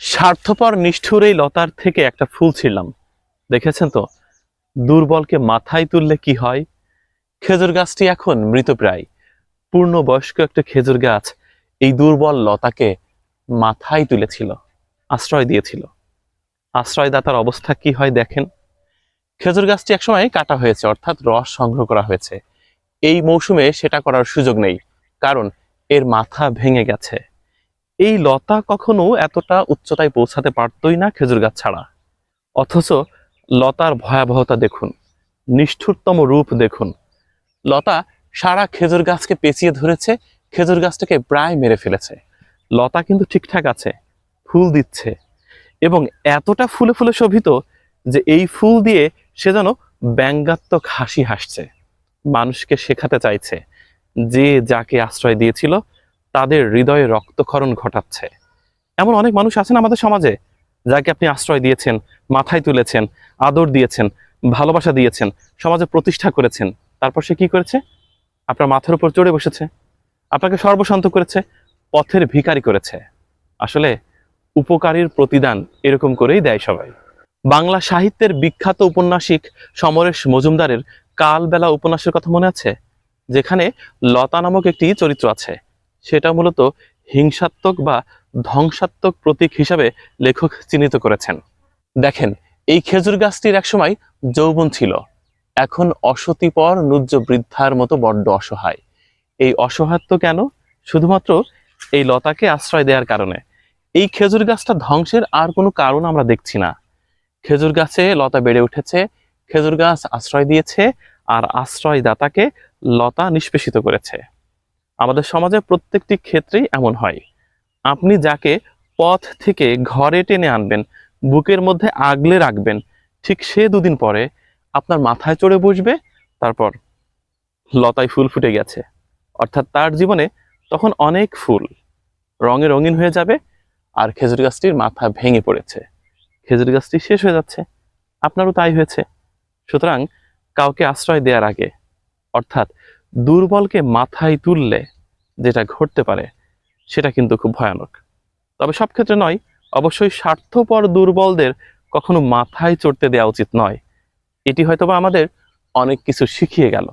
স্বার্থপর, নিষ্ঠুর এই লতার থেকে একটা ফুল ছিলাম। দেখেছেন তো? দুর্বলকে মাথায় তুললে কি হয়? খেজুর গাছটি এখন মৃতপ্রায় পূর্ণবয়স্ক একটা খেজুর গাছ এই দুর্বল লতাকে মাথায় তুলেছিল, আশ্রয় দিয়েছিল। আশ্রয়দাতার অবস্থা কি হয় দেখেন? খেজুর গাছটি একসময় কাটা হয়েছে, অর্থাৎ রস সংগ্রহ করা হয়েছে। এই মৌসুমে সেটা করার সুযোগ নেই, কারণ এর মাথা ভেঙে গেছে। এই লতা কখনো এতটা উচ্চতায় পৌঁছাতে পারতই না খেজুর গাছ ছাড়া। অথচ লতার ভয়াবহতা দেখুন, নিষ্ঠুরতম রূপ দেখুন। লতা সারা খেজুর গাছকে পেঁচিয়ে ধরেছে, খেজুর গাছটাকে প্রায় মেরে ফেলেছে। লতা কিন্তু ঠিকঠাক আছে, ফুল দিচ্ছে এবং এতটা ফুলে ফুলে শোভিত যে এই ফুল দিয়ে সে যেন ব্যঙ্গাত্মক হাসি হাসছে। মানুষকে শেখাতে চাইছে, যে যাকে আশ্রয় দিয়েছিল তাদের হৃদয়ে রক্তক্ষরণ ঘটাচ্ছে। এমন অনেক মানুষ আছেন আমাদের সমাজে, যাকে আপনি আশ্রয় দিয়েছেন, মাথায় তুলেছেন, আদর দিয়েছেন, ভালোবাসা দিয়েছেন, সমাজে প্রতিষ্ঠা করেছেন। তারপর সে কি করেছে? আপনার মাথার উপর চড়ে বসেছে। আপনাকে সর্বশান্ত করেছে, পথের ভিকারি করেছে। আসলে উপকারীর প্রতিদান এরকম করেই দেয় সবাই। বাংলা সাহিত্যের বিখ্যাত উপন্যাসিক সমরেশ মজুমদারের কালবেলা উপন্যাসের কথা মনে আছে? যেখানে লতা নামক একটি চরিত্র আছে। সেটা মূলত হিংসাত্মক বা ধ্বংসাত্মক প্রতীক হিসাবে লেখক চিহ্নিত করেছেন। দেখেন, এই খেজুর গাছটির একসময় যৌবন ছিল। এখন অসতিপর নুজ্জ বৃদ্ধার মতো বড্ড অসহায়। এই অসহায়ত্ব কেন? শুধুমাত্র এই লতাকে আশ্রয় দেওয়ার কারণে। এই খেজুর গাছটা ধ্বংসের আর কোনো কারণ আমরা দেখছি না। খেজুর গাছে লতা বেড়ে উঠেছে, খেজুর গাছ আশ্রয় দিয়েছে, আর আশ্রয়দাতাকে লতা নিষ্পেষিত করেছে। আমাদের সমাজে প্রত্যেকটি ক্ষেত্রেই এমন হয়। আপনি যাকে পথ থেকে ঘরে টেনে আনবেন, বুকের মধ্যে আগলে রাখবেন, ঠিক সে দুদিন পরে আপনার মাথায় চড়ে বসবে, তারপর লতায় ফুল ফুটে গেছে। অর্থাৎ তার জীবনে তখন অনেক ফুল রঙে রঙিন হয়ে যাবে আর খেজুর গাছটির মাথা ভেঙে পড়েছে। খেজুর গাছটি শেষ হয়ে যাচ্ছে, আপনারও তাই হয়েছে। সুতরাং কাউকে আশ্রয় দেওয়ার আগে, অর্থাৎ দুর্বলকে মাথায় তুললে যেটা ঘটতে পারে, সেটা কিন্তু খুব ভয়ানক। তবে সব ক্ষেত্রে নয়, অবশ্যই স্বার্থপর দুর্বলদের কখনো মাথায় চড়তে দেওয়া উচিত নয়। এটি হয়তোবা আমাদের অনেক কিছু শিখিয়ে গেল।